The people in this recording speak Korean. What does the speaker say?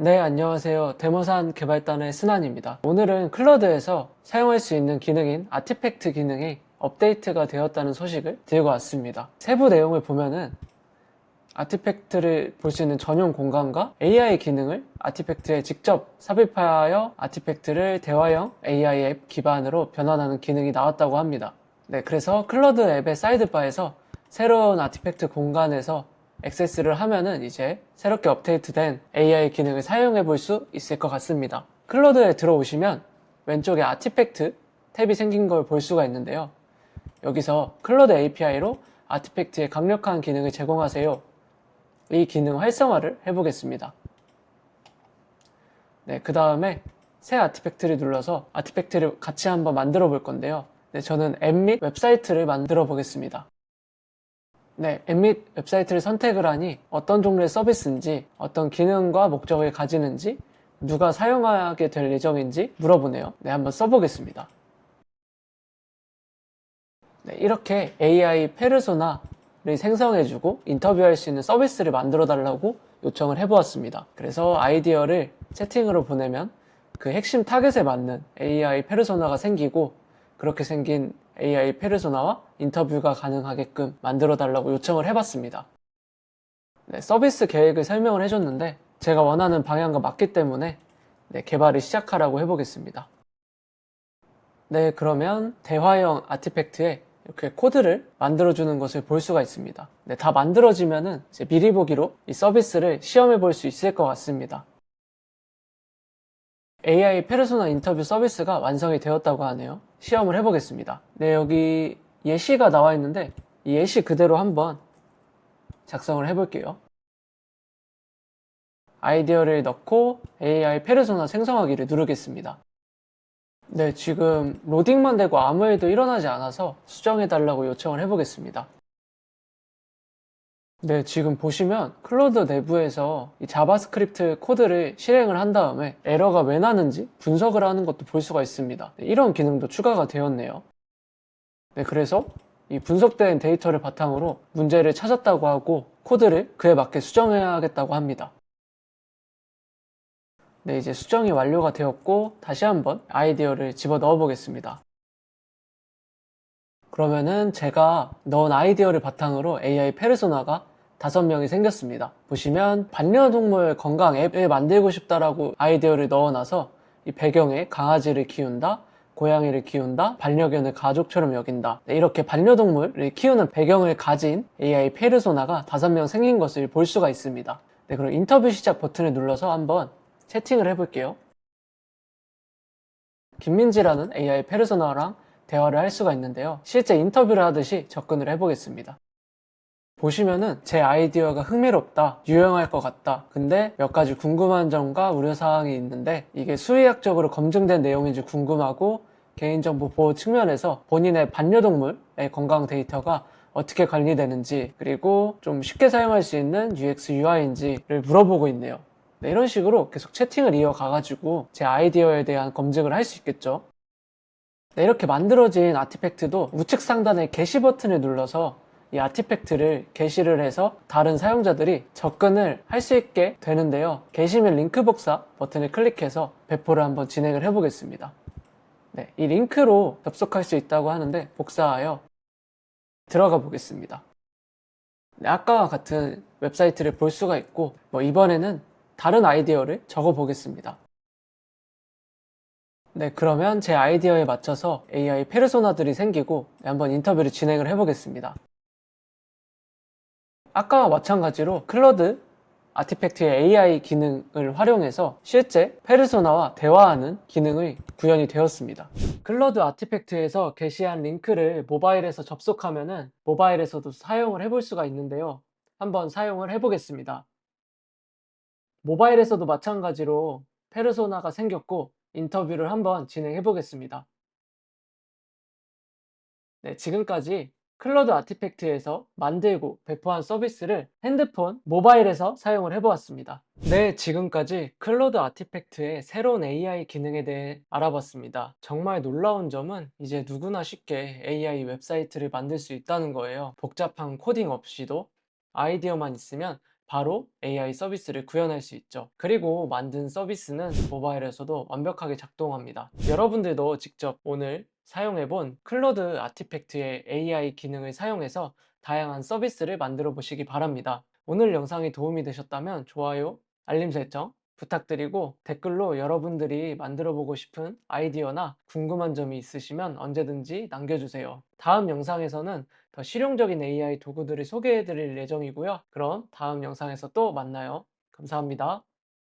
네, 안녕하세요. 데모산 개발단의 스난입니다. 오늘은 클러드에서 사용할 수 있는 기능인 아티팩트 기능이 업데이트가 되었다는 소식을 들고 왔습니다. 세부 내용을 보면은 아티팩트를 볼 수 있는 전용 공간과 AI 기능을 아티팩트에 직접 삽입하여 아티팩트를 대화형 AI 앱 기반으로 변환하는 기능이 나왔다고 합니다. 네, 그래서 클러드 앱의 사이드바에서 새로운 아티팩트 공간에서 액세스를 하면은 이제 새롭게 업데이트된 AI 기능을 사용해 볼 수 있을 것 같습니다. 클로드에 들어오시면 왼쪽에 아티팩트 탭이 생긴 걸 볼 수가 있는데요. 여기서 클로드 API로 아티팩트에 강력한 기능을 제공하세요. 이 기능 활성화를 해보겠습니다. 네, 그 다음에 새 아티팩트를 눌러서 아티팩트를 같이 한번 만들어 볼 건데요. 네, 저는 앱 및 웹사이트를 만들어 보겠습니다. 네, 앱및 웹사이트를 선택을 하니 어떤 종류의 서비스인지, 어떤 기능과 목적을 가지는지, 누가 사용하게 될 예정인지 물어보네요. 네, 한번 써보겠습니다. 네, 이렇게 AI 페르소나를 생성해주고 인터뷰할 수 있는 서비스를 만들어 달라고 요청을 해보았습니다. 그래서 아이디어를 채팅으로 보내면 그 핵심 타겟에 맞는 AI 페르소나가 생기고 그렇게 생긴 AI 페르소나와 인터뷰가 가능하게끔 만들어 달라고 요청을 해봤습니다. 네, 서비스 계획을 설명을 해줬는데 제가 원하는 방향과 맞기 때문에 네, 개발을 시작하라고 해보겠습니다. 네, 그러면 대화형 아티팩트에 이렇게 코드를 만들어주는 것을 볼 수가 있습니다. 네, 다 만들어지면은 미리 보기로 이 서비스를 시험해 볼 수 있을 것 같습니다. AI 페르소나 인터뷰 서비스가 완성이 되었다고 하네요. 시험을 해보겠습니다. 네, 여기 예시가 나와 있는데 이 예시 그대로 한번 작성을 해볼게요. 아이디어를 넣고 AI 페르소나 생성하기를 누르겠습니다. 네, 지금 로딩만 되고 아무 일도 일어나지 않아서 수정해달라고 요청을 해보겠습니다. 네, 지금 보시면 클로드 내부에서 이 자바스크립트 코드를 실행을 한 다음에 에러가 왜 나는지 분석을 하는 것도 볼 수가 있습니다. 네, 이런 기능도 추가가 되었네요. 네, 그래서 이 분석된 데이터를 바탕으로 문제를 찾았다고 하고 코드를 그에 맞게 수정해야겠다고 합니다. 네, 이제 수정이 완료가 되었고 다시 한번 아이디어를 집어 넣어 보겠습니다. 그러면은 제가 넣은 아이디어를 바탕으로 AI 페르소나가 다섯 명이 생겼습니다. 보시면 반려동물 건강 앱을 만들고 싶다라고 아이디어를 넣어놔서 이 배경에 강아지를 키운다, 고양이를 키운다, 반려견을 가족처럼 여긴다. 네, 이렇게 반려동물을 키우는 배경을 가진 AI 페르소나가 다섯 명 생긴 것을 볼 수가 있습니다. 네, 그럼 인터뷰 시작 버튼을 눌러서 한번 채팅을 해볼게요. 김민지라는 AI 페르소나랑 대화를 할 수가 있는데요. 실제 인터뷰를 하듯이 접근을 해보겠습니다. 보시면은 제 아이디어가 흥미롭다, 유용할 것 같다. 근데 몇 가지 궁금한 점과 우려사항이 있는데 이게 수의학적으로 검증된 내용인지 궁금하고 개인정보 보호 측면에서 본인의 반려동물의 건강 데이터가 어떻게 관리되는지 그리고 좀 쉽게 사용할 수 있는 UX, UI인지를 물어보고 있네요. 네, 이런 식으로 계속 채팅을 이어가가지고 제 아이디어에 대한 검증을 할 수 있겠죠. 네, 이렇게 만들어진 아티팩트도 우측 상단의 게시 버튼을 눌러서 이 아티팩트를 게시를 해서 다른 사용자들이 접근을 할 수 있게 되는데요. 게시물 링크 복사 버튼을 클릭해서 배포를 한번 진행을 해보겠습니다. 네, 이 링크로 접속할 수 있다고 하는데 복사하여 들어가 보겠습니다. 네, 아까와 같은 웹사이트를 볼 수가 있고 뭐 이번에는 다른 아이디어를 적어 보겠습니다. 네, 그러면 제 아이디어에 맞춰서 AI 페르소나들이 생기고 한번 인터뷰를 진행을 해보겠습니다. 아까와 마찬가지로 클러드 아티팩트의 AI 기능을 활용해서 실제 페르소나와 대화하는 기능이 구현이 되었습니다. 클러드 아티팩트에서 게시한 링크를 모바일에서 접속하면은 모바일에서도 사용을 해볼 수가 있는데요. 한번 사용을 해보겠습니다. 모바일에서도 마찬가지로 페르소나가 생겼고 인터뷰를 한번 진행해 보겠습니다. 네, 지금까지 클러드 아티팩트에서 만들고 배포한 서비스를 핸드폰, 모바일에서 사용을 해보았습니다. 네, 지금까지 클러드 아티팩트의 새로운 AI 기능에 대해 알아봤습니다. 정말 놀라운 점은 이제 누구나 쉽게 AI 웹사이트를 만들 수 있다는 거예요. 복잡한 코딩 없이도 아이디어만 있으면 바로 AI 서비스를 구현할 수 있죠. 그리고 만든 서비스는 모바일에서도 완벽하게 작동합니다. 여러분들도 직접 오늘 사용해본 클로드 아티팩트의 AI 기능을 사용해서 다양한 서비스를 만들어 보시기 바랍니다. 오늘 영상이 도움이 되셨다면 좋아요, 알림 설정 부탁드리고 댓글로 여러분들이 만들어 보고 싶은 아이디어나 궁금한 점이 있으시면 언제든지 남겨주세요. 다음 영상에서는 더 실용적인 AI 도구들을 소개해 드릴 예정이고요. 그럼 다음 영상에서 또 만나요. 감사합니다.